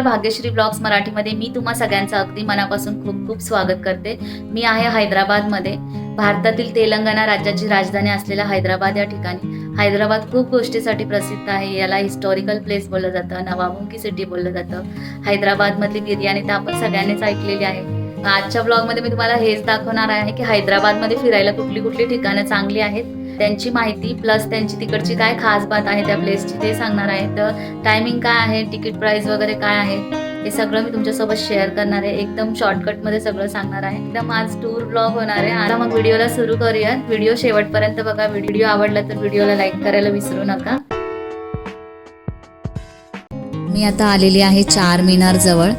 नमस्कार भाग्यश्री ब्लॉग्स मराठीमध्ये मी तुम्हा सगळ्यांचं अगदी मनापासून खूप खूप स्वागत करते. मी आहे हैदराबादमध्ये. भारतातील तेलंगणा राज्याची राजधानी असलेल्या हैदराबाद या ठिकाणी. हैदराबाद खूप गोष्टीसाठी प्रसिद्ध आहे. याला हिस्टॉरिकल प्लेस बोललं जातं नवाबुंकी सिटी बोललं जातं. हैदराबादमधली बिर्याणी तर आपण सगळ्यांनीच ऐकलेली आहे. आजच्या ब्लॉगमध्ये मी तुम्हाला हेच दाखवणार आहे की हैदराबादमध्ये फिरायला कुठली कुठली ठिकाणं चांगली आहेत. त्यांची माहिती प्लस त्यांची तिकडची काय खास बात आहे त्या प्लेसची ते सांगणार आहे. तर टायमिंग काय आहे तिकीट प्राइस वगैरे काय आहे हे सगळं मी तुमच्यासोबत शेअर करणार आहे. एकदम शॉर्टकटमध्ये सगळं सांगणार आहे. एकदम आज टूर ब्लॉग होणार आहे. आता मग व्हिडिओला सुरू करूयात. व्हिडिओ शेवटपर्यंत बघा. व्हिडिओ आवडला तर व्हिडिओला लाईक करायला विसरू नका. मी आता आलेली आहे चार मिनार जवळ.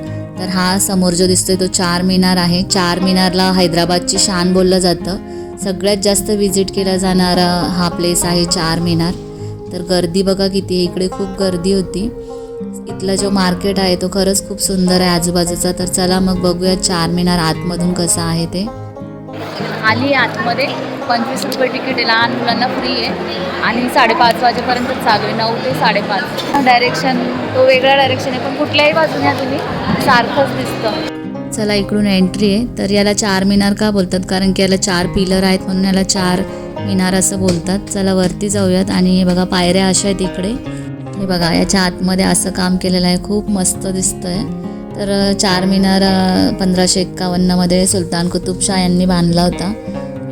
तर हा समोर जो दिसतोय तो चार मिनार आहे. चार मिनारला हैदराबादची शान बोललं जातं. सगळ्यात जास्त व्हिजिट केला जाणारा हा प्लेस आहे चार मिनार. तर गर्दी बघा किती आहे. इकडे खूप गर्दी होती. इथला जो मार्केट आहे तो खरंच खूप सुंदर आहे आजूबाजूचा. तर चला मग बघूया चार मिनार आतमधून कसं आहे ते. आली आहे आतमध्ये. पंचवीस रुपये तिकीट आहे. लहान मुलांना फ्री आहे. आणि साडेपाच वाजेपर्यंत चालू आहे. नऊ ते साडेपाच. डायरेक्शन तो वेगळा डायरेक्शन आहे. पण कुठल्याही बाजूने या तुम्ही सारखंच दिसतं. चला इकडून एंट्री आहे. तर याला चार मिनार का बोलतात? कारण की याला चार पिलर आहेत म्हणून याला चार मिनार असं बोलतात. चला वरती जाऊयात. आणि हे बघा पायऱ्या अशा आहेत इकडे. हे बघा याच्या आतमध्ये असं काम केलेलं आहे. खूप मस्त दिसतंय. तर चार मिनार पंधराशे एक्कावन्नमध्ये सुलतान कुतुबशाह यांनी बांधला होता.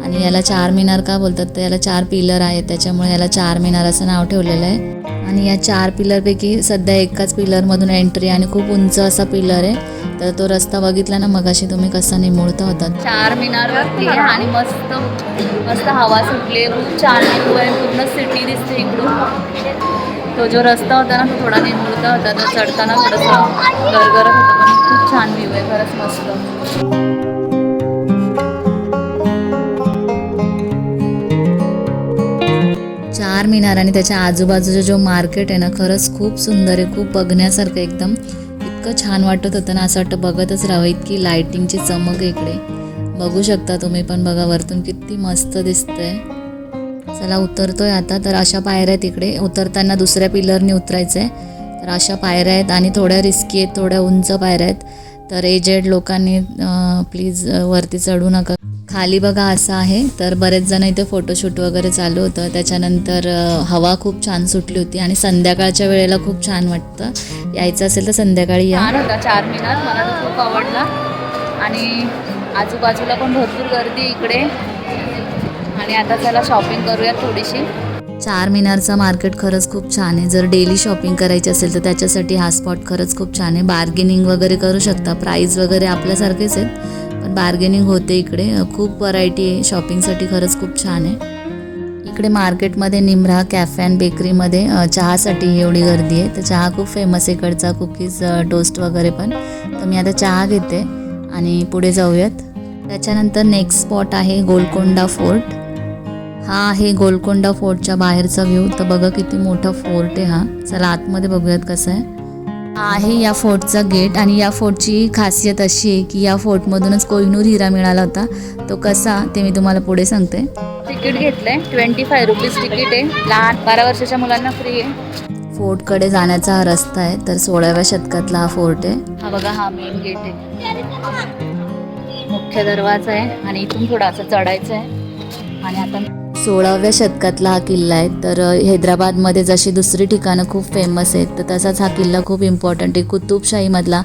आणि याला चार मिनार का बोलतात? तर याला चार पिलर आहेत. त्याच्यामुळे याला चार मिनार असं नाव ठेवलेलं आहे. आणि या चार पिलरपैकी सध्या एकाच पिलरमधून एंट्री आणि खूप उंच असा पिलर आहे. तर तो रस्ता बघितला ना मगाशी तुम्ही कसा निमुळता होता? चार मिनारवरती आणि मस्त मस्त हवा सुटली. खूप छान आहे. पूर्ण सिटी दिसते इकडून. तो जो रस्ता होता ना तो थोडा निमुळता होता तर चढताना थोडंसं गरगरत होतं पण खूप छान व्ह्यू आहे खरंच मस्त. चार मिनार आणि त्याच्या आजूबाजूचा जो मार्केट आहे ना खरंच खूप सुंदर आहे खूप बघण्यासारखं एकदम. इतकं छान वाटत होतं ना असं वाटतं बघतच राहावं इतकी लायटिंगची चमक इकडे. बघू शकता तुम्ही पण बघा वरतून किती मस्त दिसतंय. चला उतरतोय आता. तर अशा पायऱ्या आहेत इकडे. उतरताना दुसऱ्या पिलरने उतरायचं आहे तर अशा पायऱ्या आहेत आणि थोड्या रिस्की आहेत थोड्या उंच पायऱ्या आहेत. तर एजेड लोकांनी प्लीज वरती चढू नका. खाली बघा असं आहे. तर बरेच जण इथे फोटोशूट वगैरे चालू होतं. त्याच्यानंतर हवा खूप छान सुटली होती आणि संध्याकाळच्या वेळेला खूप छान वाटतं. यायचं असेल तर संध्याकाळी या. होता चार मिनार मला तो खूप आवडला. आणि आजूबाजूला पण भरपूर गर्दी इकडे. आणि आता चला शॉपिंग करूया थोडीशी. चार मिनारचा मार्केट खरंच खूप छान आहे. जर डेली शॉपिंग करायची असेल तर त्याच्यासाठी हा स्पॉट खरंच खूप छान आहे. बार्गेनिंग वगैरे करू शकता. प्राईस वगैरे आपल्यासारखेच आहेत. पण बार्गेनिंग होते इकडे. खूप व्हरायटी आहे. शॉपिंगसाठी खरंच खूप छान आहे. इकडे मार्केटमध्ये निमरा कॅफे अँड बेकरीमध्ये चहासाठी एवढी गर्दी आहे. तर चहा खूप फेमस आहे. इकडचा कुकीज टोस्ट वगैरे पण. तर मी आता चहा घेते आणि पुढे जाऊयात. त्याच्यानंतर नेक्स्ट स्पॉट आहे गोलकोंडा फोर्ट हा आहे गोलकोंडा फोर्टच्या बाहेरचा व्ह्यू तर बघा किती मोठा फोर्ट आहे हा. चला आतमध्ये बघूयात कसं आहे. हा आहे या फोर्टचा गेट आणि या फोर्टची खासियत अशी आहे की या फोर्टमधूनच कोहिनूर हिरा मिळाला होता. तो कसा ते मी तुम्हाला पुढे सांगते. तिकीट घेतलंय. ट्वेंटी फाय रुपीज तिकीट आहे. लहान बारा वर्षाच्या मुलांना फ्री आहे. फोर्टकडे जाण्याचा हा रस्ता आहे. तर सोळाव्या शतकातला हा फोर्ट आहे. हा बघा हा मेन गेट आहे. मुख्य दरवाजा आहे आणि इथून थोडं असं चढायचं आहे. आणि आता सोळाव्या शतकातला हा किल्ला आहे. तर हैदराबादमध्ये जशी दुसरी ठिकाणं खूप फेमस आहेत तर तसाच हा किल्ला खूप इम्पॉर्टंट आहे. कुतुबशाहीमधला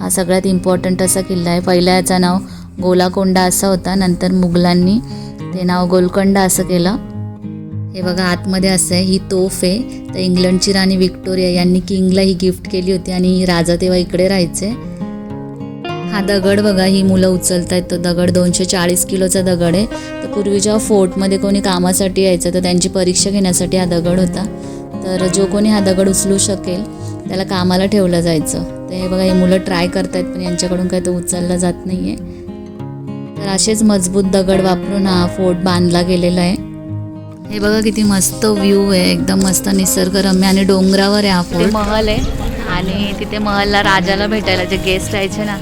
हा सगळ्यात इम्पॉर्टंट असा किल्ला आहे. पहिला याचं नाव गोलाकोंडा असा होता नंतर मुघलांनी ते नाव गोलकोंडा असं केलं. हे बघा आतमध्ये असं आहे ही तोफ आहे. तर इंग्लंडची राणी विक्टोरिया यांनी किंगला ही गिफ्ट केली होती आणि राजा तेव्हा इकडे राहायचे. हा दगड बघा ही मुलं उचलत आहेत तो दगड दोनशे चाळीस किलोचा दगड आहे. तर पूर्वीच्या फोर्टमध्ये कोणी कामासाठी यायचं तर त्यांची परीक्षा घेण्यासाठी हा दगड होता. तर जो कोणी हा दगड उचलू शकेल त्याला कामाला ठेवलं जायचं. तर हे बघा ही मुलं ट्राय करतायत पण यांच्याकडून काही तो उचलला जात नाही आहे तर असेच मजबूत दगड वापरून हा फोर्ट बांधला गेलेला आहे. हे बघा किती मस्त व्ह्यू आहे. एकदम मस्त निसर्गरम्य आणि डोंगरावर आहे हा फोर्ट. महल आहे. आणि तिथे महलला राजाला भेटायला जे गेस्ट यायचे ना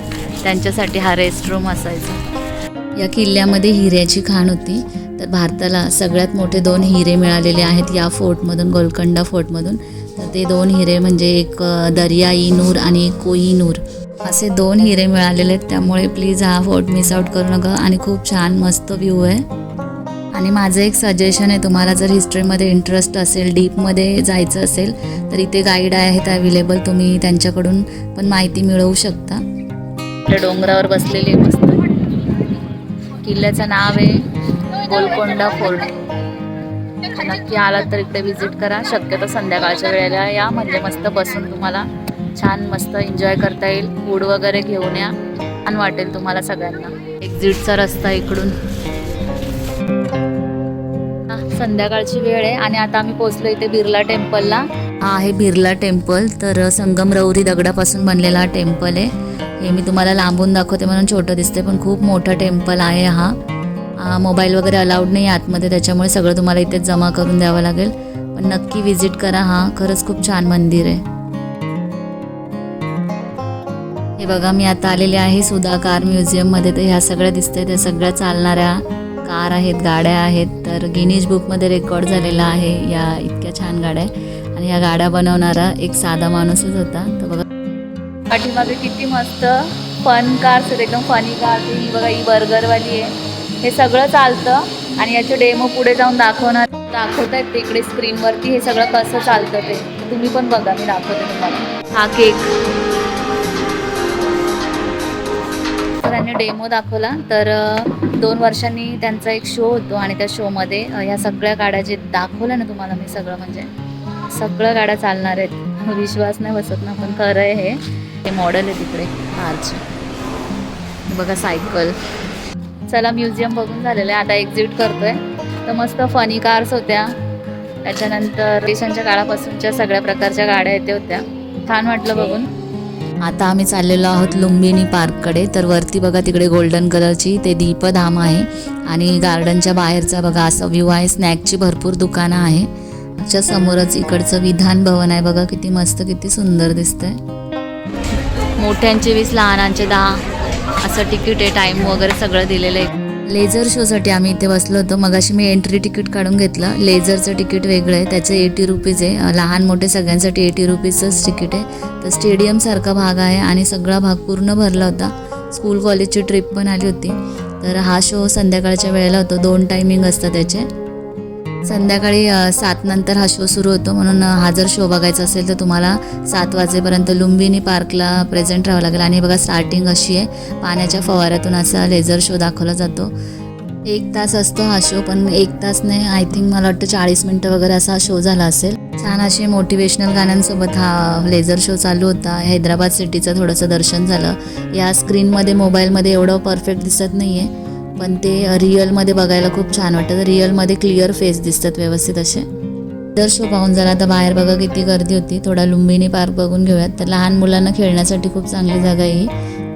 त्यांच्यासाठी हा रेस्ट रूम असायचा. या किल्ल्यामध्ये हिऱ्याची खाण होती. तर भारताला सगळ्यात मोठे दोन हिरे मिळालेले आहेत या फोर्टमधून गोलकंडा फोर्टमधून. तर ते दोन हिरे म्हणजे एक दर्याई नूर आणि कोई नूर. असे दोन हिरे मिळालेले आहेत. त्यामुळे प्लीज हा फोर्ट मिस आउट करू नका आणि खूप छान मस्त व्ह्यू आहे. आणि माझं एक सजेशन आहे तुम्हाला जर हिस्ट्रीमध्ये इंटरेस्ट असेल डीपमध्ये जायचं असेल तर इथे गाईड आहेत अवेलेबल तुम्ही त्यांच्याकडून पण माहिती मिळवू शकता. आपल्या डोंगरावर बसलेली मस्त. किल्ल्याचं नाव आहे गोलकोंडा फोर्ट. नक्की आलात तर इकडे व्हिजिट करा. शक्यतो संध्याकाळच्या वेळेला या. म्हणजे मस्त बसून तुम्हाला छान मस्त एन्जॉय करता येईल. फूड वगैरे घेऊन या. छान वाटेल तुम्हाला सगळ्यांना. एक्झिटचा रस्ता इकडून. संध्याकाळची वेळ आहे. आणि आता आम्ही पोहोचलो इथे बिर्ला टेम्पलला हा आहे बिर्ला टेम्पल तर संगमरवरी दगडापासून बनलेला हा टेम्पल आहे. हे मी तुम्हाला लांबून दाखवते म्हणून छोटं दिसते पण खूप मोठं टेम्पल आहे हा. मोबाईल वगैरे अलाउड नाही आतमध्ये त्याच्यामुळे सगळं तुम्हाला इथेच जमा करून द्यावं लागेल. पण नक्की व्हिजिट करा हा खरंच खूप छान मंदिर आहे. हे बघा मी आता आलेले आहे सुधा कार म्युझियममध्ये तर ह्या सगळ्या दिसतंय त्या सगळ्या चालणाऱ्या कार आहेत गाड्या आहेत. तर गिनीज बुकमध्ये रेकॉर्ड झालेला आहे या इतक्या छान गाड्या आणि या गाड्या बनवणारा एक साधा माणूसच होता. तर बघा पाठीमागे किती मस्त फन कार्स आहेत एकदम फनी कार्स ही बघा ही बर्गरवाली आहे. हे सगळं चालतं आणि याचे डेमो पुढे जाऊन दाखवणार दाखवत आहेत तिकडे स्क्रीनवरती हे सगळं कसं चालतं ते. तुम्ही पण बघा मी दाखवते तुम्हाला. हा केक. तर त्यांनी डेमो दाखवला. तर दोन वर्षांनी त्यांचा एक शो होतो आणि त्या शोमध्ये ह्या सगळ्या गाड्या जे दाखवल्या ना तुम्हाला मी सगळं म्हणजे सगळ्या गाड्या चालणार आहेत. विश्वास नाही बसत ना पण खरं आहे हे. हे मॉडेल आहे तिकडे. कारचे बघा सायकल. चला म्युझियम बघून झालेलं आहे. आता एक्झिट करतोय. तर मस्त फनी कार्स होत्या. त्याच्यानंतर देशांच्या काळापासूनच्या सगळ्या प्रकारच्या गाड्या येते होत्या. छान वाटलं बघून. आता आम्ही चाललेलो आहोत लुंबिनी पार्ककडे. तर वरती बघा तिकडे गोल्डन कलरची ते दीपधाम आहे. आणि गार्डनच्या बाहेरचा बघा असा व्ह्यू आहे. स्नॅकची भरपूर दुकानं आहे. समोरच इकडचं विधान भवन आहे. बघा किती मस्त किती सुंदर दिसतंय. मोठ्यांचे वीस लहानांचे दहा. असं तिकीट आहे टाईम वगैरे सगळं दिलेलं आहे. लेझर शोसाठी आम्ही इथे बसलो होतो. मगाशी मी एंट्री तिकीट काढून घेतलं. लेझरचं तिकीट वेगळं आहे. त्याचं एटी रुपीज आहे. लहान मोठे सगळ्यांसाठी एटी रुपीजचंच तिकीट आहे. तर स्टेडियमसारखा भाग आहे आणि सगळा भाग पूर्ण भरला होता. स्कूल कॉलेजची ट्रिप पण आली होती. तर हा शो संध्याकाळच्या वेळेला होतो. दोन टायमिंग असतं त्याचे. संध्याकाळी सात नंतर हा शो सुरू होतो. म्हणून हा जर शो बघायचा असेल तर तुम्हाला सात वाजेपर्यंत लुंबिनी पार्कला प्रेझेंट राहावं लागेल. आणि बघा स्टार्टिंग अशी आहे. पाण्याच्या फवाऱ्यातून असा लेझर शो दाखवला जातो. एक तास असतो हा शो पण एक तास नाही आय थिंक मला वाटतं चाळीस मिनटं वगैरे असा हा शो झाला असेल. छान असे मोटिवेशनल गाण्यांसोबत हा लेझर शो चालू होता. हैदराबाद सिटीचं थोडंसं दर्शन झालं. या स्क्रीनमध्ये मोबाईलमध्ये एवढं परफेक्ट दिसत नाही आहे पण ते रिअलमध्ये बघायला खूप छान वाटतं. रिअलमध्ये क्लिअर फेस दिसतात व्यवस्थित असे. जर शो पाहून झाला तर बाहेर बघा किती गर्दी होती. थोडा लुंबिनी पार्क बघून घेऊयात. तर लहान मुलांना खेळण्यासाठी खूप चांगली जागा आहे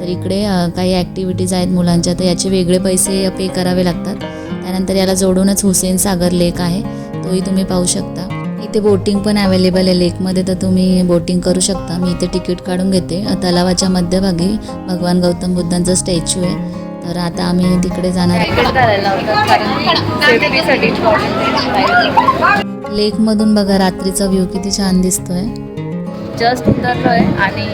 तर इकडे काही ॲक्टिव्हिटीज आहेत मुलांच्या. तर याचे वेगळे पैसे पे करावे लागतात. त्यानंतर याला जोडूनच हुसेन सागर लेक आहे. तोही तुम्ही पाहू शकता. इथे बोटिंग पण अवेलेबल आहे लेकमध्ये तर तुम्ही बोटिंग करू शकता. मी इथे तिकीट काढून घेते. तलावाच्या मध्यभागी भगवान गौतम बुद्धांचा स्टॅच्यू आहे. तर आता आम्ही तिकडे जाणार लेकमधून बघा रात्रीचा व्ह्यू किती छान दिसतोय. जस्ट उतरलोय आणि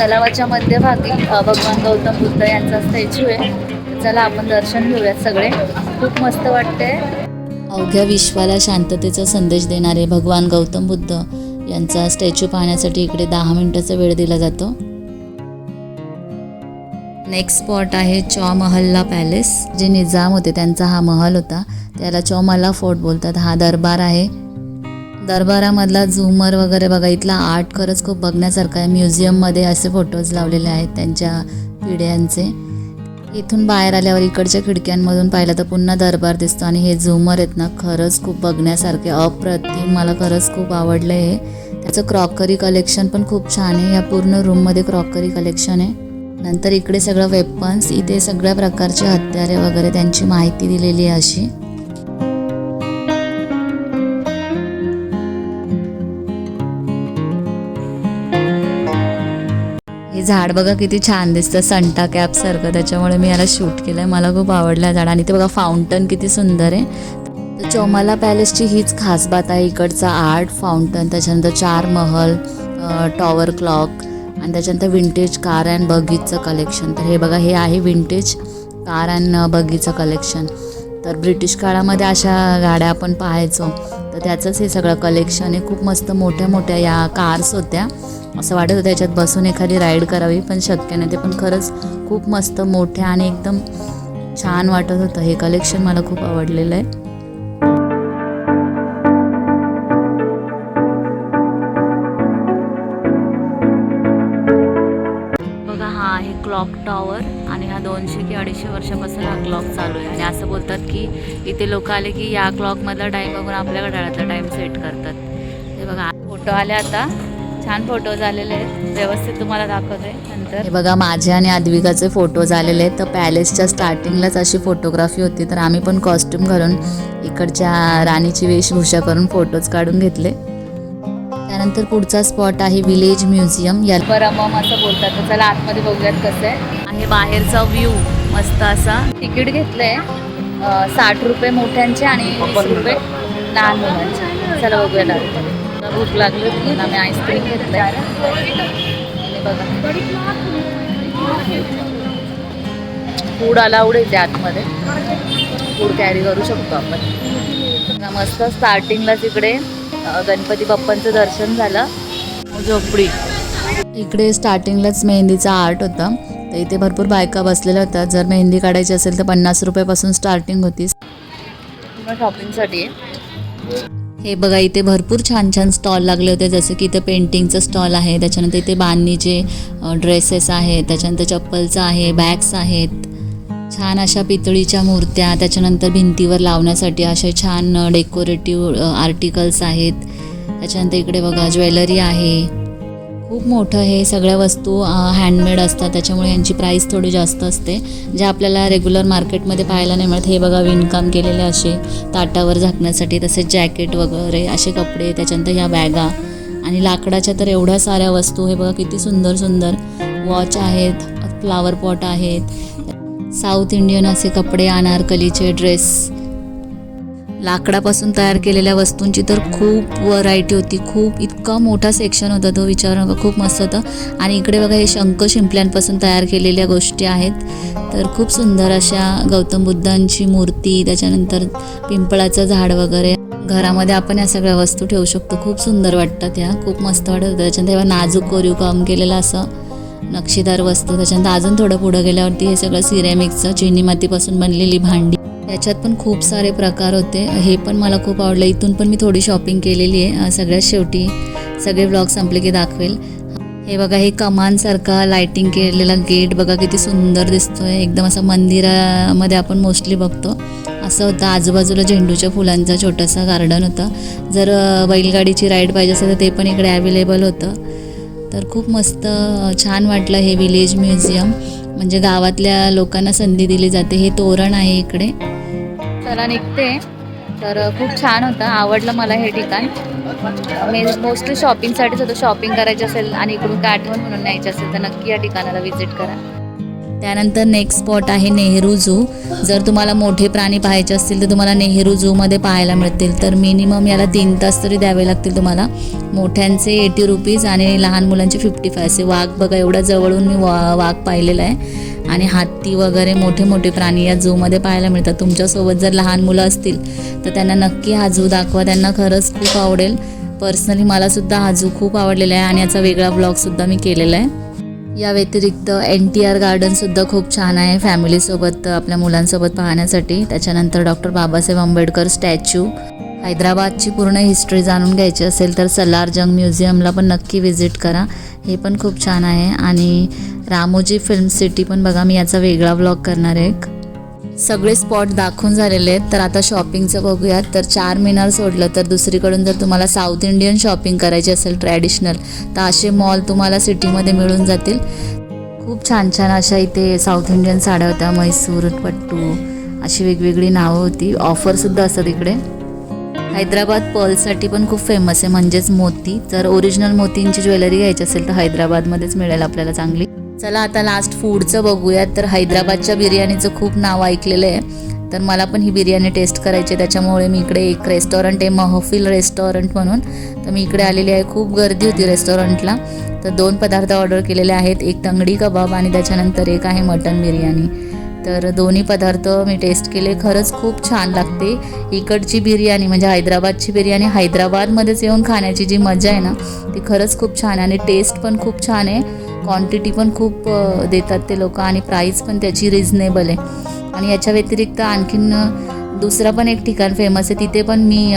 तलावाच्या मध्यभागी भगवान गौतम बुद्ध यांचा स्टॅच्यू आहे. चला आपण दर्शन घेऊयात सगळे. खूप मस्त वाटते अवघ्या विश्वाला शांततेचा संदेश देणारे भगवान गौतम बुद्ध यांचा स्टॅच्यू पाहण्यासाठी इकडे दहा मिनिटाचा वेळ दिला जातो. नेक्स्ट स्पॉट आहे चॉ महल्ला पॅलेस जे निजाम होते त्यांचा हा महल होता. त्याला चौमल्ला फोर्ट बोलतात. हा दरबार आहे. दरबारामधला झुमर वगैरे बघा इथला आर्ट खरंच खूप बघण्यासारखं आहे. म्युझियममध्ये असे फोटोज लावलेले आहेत त्यांच्या पिढ्यांचे. इथून बाहेर आल्यावर इकडच्या खिडक्यांमधून पाहिलं तर पुन्हा दरबार दिसतो आणि हे झुमर आहेत ना खरंच खूप बघण्यासारखे अप्रतिम मला खरंच खूप आवडलं हे. त्याचं क्रॉकरी कलेक्शन पण खूप छान आहे. या पूर्ण रूममध्ये क्रॉकरी कलेक्शन आहे. नंतर इकडे सगळं वेपन्स इथे सगळ्या प्रकारचे हत्यारे वगैरे त्यांची माहिती दिलेली आहे अशी. हे झाड बघा किती छान दिसतं संटा कॅप सारखं. त्याच्यामुळे मी याला शूट केलंय. मला खूप आवडलं झाड. आणि ते बघा फाउंटन किती सुंदर आहे. तर चौमाला पॅलेसची हीच खास बात आहे. इकडचा आर्ट फाउंटन त्याच्यानंतर चार महल टॉवर क्लॉक आणि त्याच्यानंतर विंटेज कार अँड बगीचं कलेक्शन तर हे बघा हे आहे विंटेज कार अँड बगीचं कलेक्शन तर ब्रिटिश काळामध्ये अशा गाड्या आपण पाहायचो. तर त्याचंच हे सगळं कलेक्शन आहे. खूप मस्त मोठ्या मोठ्या या कार्स होत्या. असं वाटत होतं त्याच्यात बसून एखादी राईड करावी पण शक्य नाही. ते पण खरंच खूप मस्त मोठ्या आणि एकदम छान वाटत होतं. हे कलेक्शन मला खूप आवडलेलं आहे. क्लॉक टॉवर आणि हा दोनशे की अडीचशे वर्षापासून हा क्लॉक चालू आहे. आणि असं बोलतात की इथे लोक आले की या क्लॉकमधला टाईम बघून आपल्या घड्याळातला टाईम सेट करतात. हे बघा फोटो आले आता. छान फोटो झालेले आहेत. व्यवस्थित तुम्हाला दाखवते नंतर. हे बघा माझे आणि आद्विकाचे फोटो झालेले आहेत. तर पॅलेसच्या स्टार्टिंगलाच अशी फोटोग्राफी होती. तर आम्ही पण कॉस्ट्युम घालून इकडच्या राणीची वेशभूषा करून फोटोज काढून घेतले. त्यानंतर पुढचा स्पॉट आहे विलेज म्युझियम. या परमम असं बोलतात. तर चला आतमध्ये बघूयात कसं आहे. आहे बाहेरचा व्ह्यू मस्त असा. तिकीट घेतलंय. साठ रुपये मोठ्यांचे आणि वीस रुपये लहान मुलांचे. चला बघूयात आतमध्ये मला भूक लागली होती आम्ही आईस्क्रीम घेतलंय. आणि बघा. फूड अलाउड आहे त्या आतमध्ये फूड कॅरी करू शकतो आपण. मस्त स्टार्टिंगला तिकडे गणपती बाप्पांचं दर्शन झालं. झोपडी. इकडे स्टार्टिंगलाच मेहंदीचा आर्ट होता. तर इथे भरपूर बायका बसलेल्या होत्या. जर मेहंदी काढायची असेल तर पन्नास रुपयापासून स्टार्टिंग होती. शॉपिंगसाठी हे बघा इथे भरपूर छान छान स्टॉल लागले होते. जसं की इथे पेंटिंगचं स्टॉल आहे. त्याच्यानंतर इथे बांधणीचे ड्रेसेस आहेत. त्याच्यानंतर चप्पलचं आहे बॅग्स आहेत. छान अशा पितळीच्या मूर्त्या त्याच्यानंतर भिंतीवर लावण्यासाठी असे छान डेकोरेटिव्ह आर्टिकल्स आहेत. त्याच्यानंतर इकडे बघा ज्वेलरी आहे. खूप मोठं हे सगळ्या वस्तू हँडमेड असतात. त्याच्यामुळे यांची प्राईस थोडी जास्त असते. जे आपल्याला रेग्युलर मार्केटमध्ये पाहायला नाही मिळत हे बघा विणकाम केलेले असे ताटावर झाकण्यासाठी तसेच जॅकेट वगैरे असे कपडे त्याच्यानंतर ह्या बॅगा. आणि लाकडाच्या तर एवढ्या साऱ्या वस्तू हे बघा किती सुंदर सुंदर वॉच आहेत. फ्लावर पॉट आहेत. साऊथ इंडियन असे कपडे अनारकलीचे ड्रेस. लाकडापासून तयार केलेल्या वस्तूंची तर खूप व्हरायटी होती. खूप इतका मोठा सेक्शन होता तो विचार नका खूप मस्त होतं. आणि इकडे बघा हे शंख शिंपल्यांपासून तयार केलेल्या गोष्टी आहेत. तर खूप सुंदर अशा गौतम बुद्धांची मूर्ती त्याच्यानंतर पिंपळाचं झाड वगैरे. घरामध्ये आपण या सगळ्या वस्तू ठेवू शकतो. खूप सुंदर वाटतात ह्या खूप मस्त वाटत त्याच्यानंतर तेव्हा नाजूक कोरीव काम केलेलं असं. नक्षीदार वस्तू त्याच्यानंतर अजून थोडं पुढं गेल्यावरती हे सगळं सिरेमिकचं चिनी मातीपासून बनलेली भांडी. त्याच्यात पण खूप सारे प्रकार होते. हे पण मला खूप आवडलं. इथून पण मी थोडी शॉपिंग केलेली आहे. सगळ्यात शेवटी सगळे ब्लॉग संपले की दाखवेल. हे बघा हे कमानसारखा लायटिंग केलेला गेट बघा किती सुंदर दिसतोय. एकदम असं मंदिरामध्ये आपण मोस्टली बघतो. असं होतं. आजूबाजूला झेंडूच्या फुलांचा छोटासा गार्डन होता. जर बैलगाडीची राईड पाहिजे असेल तर ते पण इकडे अवेलेबल होतं. तर खूप मस्त छान वाटलं हे विलेज म्युझियम म्हणजे गावातल्या लोकांना संधी दिली जाते. हे तोरण आहे इकडे. चला निघते. तर खूप छान होतं. आवडलं मला हे ठिकाण. मी मोस्टली शॉपिंगसाठीच होतं. शॉपिंग करायची असेल आणि इकडून काय आठवण म्हणून न्यायची असेल तर नक्की या ठिकाणाला व्हिजिट करा. त्यानंतर नेक्स्ट स्पॉट आहे नेहरू झू जर तुम्हाला मोठे प्राणी पाहायचे असतील तर तुम्हाला नेहरू झूमध्ये पाहायला मिळतील. तर मिनिमम याला तीन तास तरी द्यावे लागतील तुम्हाला. मोठ्यांचे एटी रुपीज आणि लहान मुलांचे फिफ्टी फाय असे वाघ बघा एवढा जवळून मी वा वाघ पाहिलेला आहे. आणि हत्ती वगैरे मोठे मोठे प्राणी या झूमध्ये पाहायला मिळतात. तुमच्यासोबत जर लहान मुलं असतील तर त्यांना नक्की हा झू दाखवा. त्यांना खरंच खूप आवडेल. पर्सनली मलासुद्धा हा झू खूप आवडलेला आहे आणि याचा वेगळा ब्लॉगसुद्धा मी केलेला आहे. या व्यतिरिक्त एन टी आर गार्डनसुद्धा खूप छान आहे फॅमिलीसोबत आपल्या मुलांसोबत पाहण्यासाठी. त्याच्यानंतर डॉक्टर बाबासाहेब आंबेडकर स्टॅच्यू हैदराबादची पूर्ण हिस्ट्री जाणून घ्यायची असेल तर सलारजंग म्युझियमला पण नक्की व्हिजिट करा. हे पण खूप छान आहे. आणि रामोजी फिल्म सिटी पण बघा मी याचा वेगळा ब्लॉग करणार आहे. एक सगळे स्पॉट दाखवून झालेले आहेत. तर आता शॉपिंगचं बघूयात. तर चार मिनार सोडलं तर दुसरीकडून जर तुम्हाला साऊथ इंडियन शॉपिंग करायची असेल ट्रॅडिशनल तर असे मॉल तुम्हाला सिटीमध्ये मिळून जातील. खूप छान छान अशा इथे साऊथ इंडियन साड्या होत्या. म्हैसूर पट्टू अशी वेगवेगळी नावं होती. ऑफरसुद्धा असतात इकडे. हैदराबाद पर्लसाठी पण खूप फेमस आहे. म्हणजेच मोती. जर ओरिजिनल मोतींची ज्वेलरी घ्यायची असेल तर हैदराबादमध्येच मिळेल आपल्याला चांगली. चला आता लास्ट फूडचं बघूयात. तर हैदराबादच्या बिर्याणीचं खूप नाव ऐकलेलं आहे. तर मला पण ही बिर्याणी टेस्ट करायची आहे. त्याच्यामुळे मी इकडे एक रेस्टॉरंट आहे महफिल रेस्टॉरंट म्हणून. तर मी इकडे आलेली आहे. खूप गर्दी होती रेस्टॉरंटला तर दोन पदार्थ ऑर्डर केलेले आहेत. एक तंगडी कबाब आणि त्याच्यानंतर एक आहे मटन बिर्याणी. तर दोन्ही पदार्थ मी टेस्ट केले. खरंच खूप छान लागते. इकडची बिर्याणी म्हणजे हैदराबादची बिर्याणी हैदराबादमध्येच येऊन खाण्याची जी मजा आहे ना ती खरंच खूप छान आहे. आणि टेस्ट पण खूप छान आहे. क्वांटिटी पण खूप देतात ते लोक आणि प्राईस पण त्याची रिझनेबल आहे. आणि याच्या व्यतिरिक्त आणखीन दुसरं पण एक ठिकाण फेमस आहे तिथे पण मी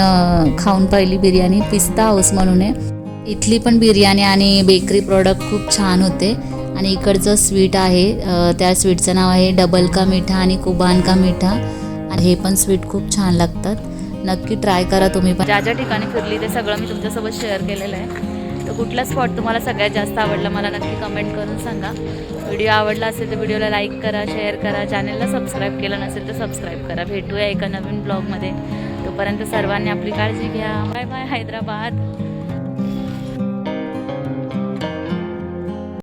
खाऊन पाहिली बिर्याणी पिस्ता हाऊस म्हणून आहे. इथली पण बिर्याणी आणि बेकरी प्रॉडक्ट खूप छान होते. आणि इकडचं स्वीट आहे त्या स्वीटचं नाव आहे डबल का मिठा आणि कुबान का मिठा. आणि हे पण स्वीट खूप छान लागतात. नक्की ट्राय करा तुम्ही पण. ज्या ज्या ठिकाणी फिरली ते सगळं मी तुमच्यासोबत शेअर केलेलं आहे. कुठला स्पॉट तुम्हाला सगळ्यात जास्त आवडला मला नक्की कमेंट करून सांगा. व्हिडिओ आवडला असेल तर व्हिडिओला लाईक करा शेअर करा. चॅनलला सबस्क्राईब केलं नसेल तर सबस्क्राईब करा. भेटूया एका नवीन ब्लॉगमध्ये तोपर्यंत सर्वांनी आपली काळजी घ्या. Bye bye Hyderabad.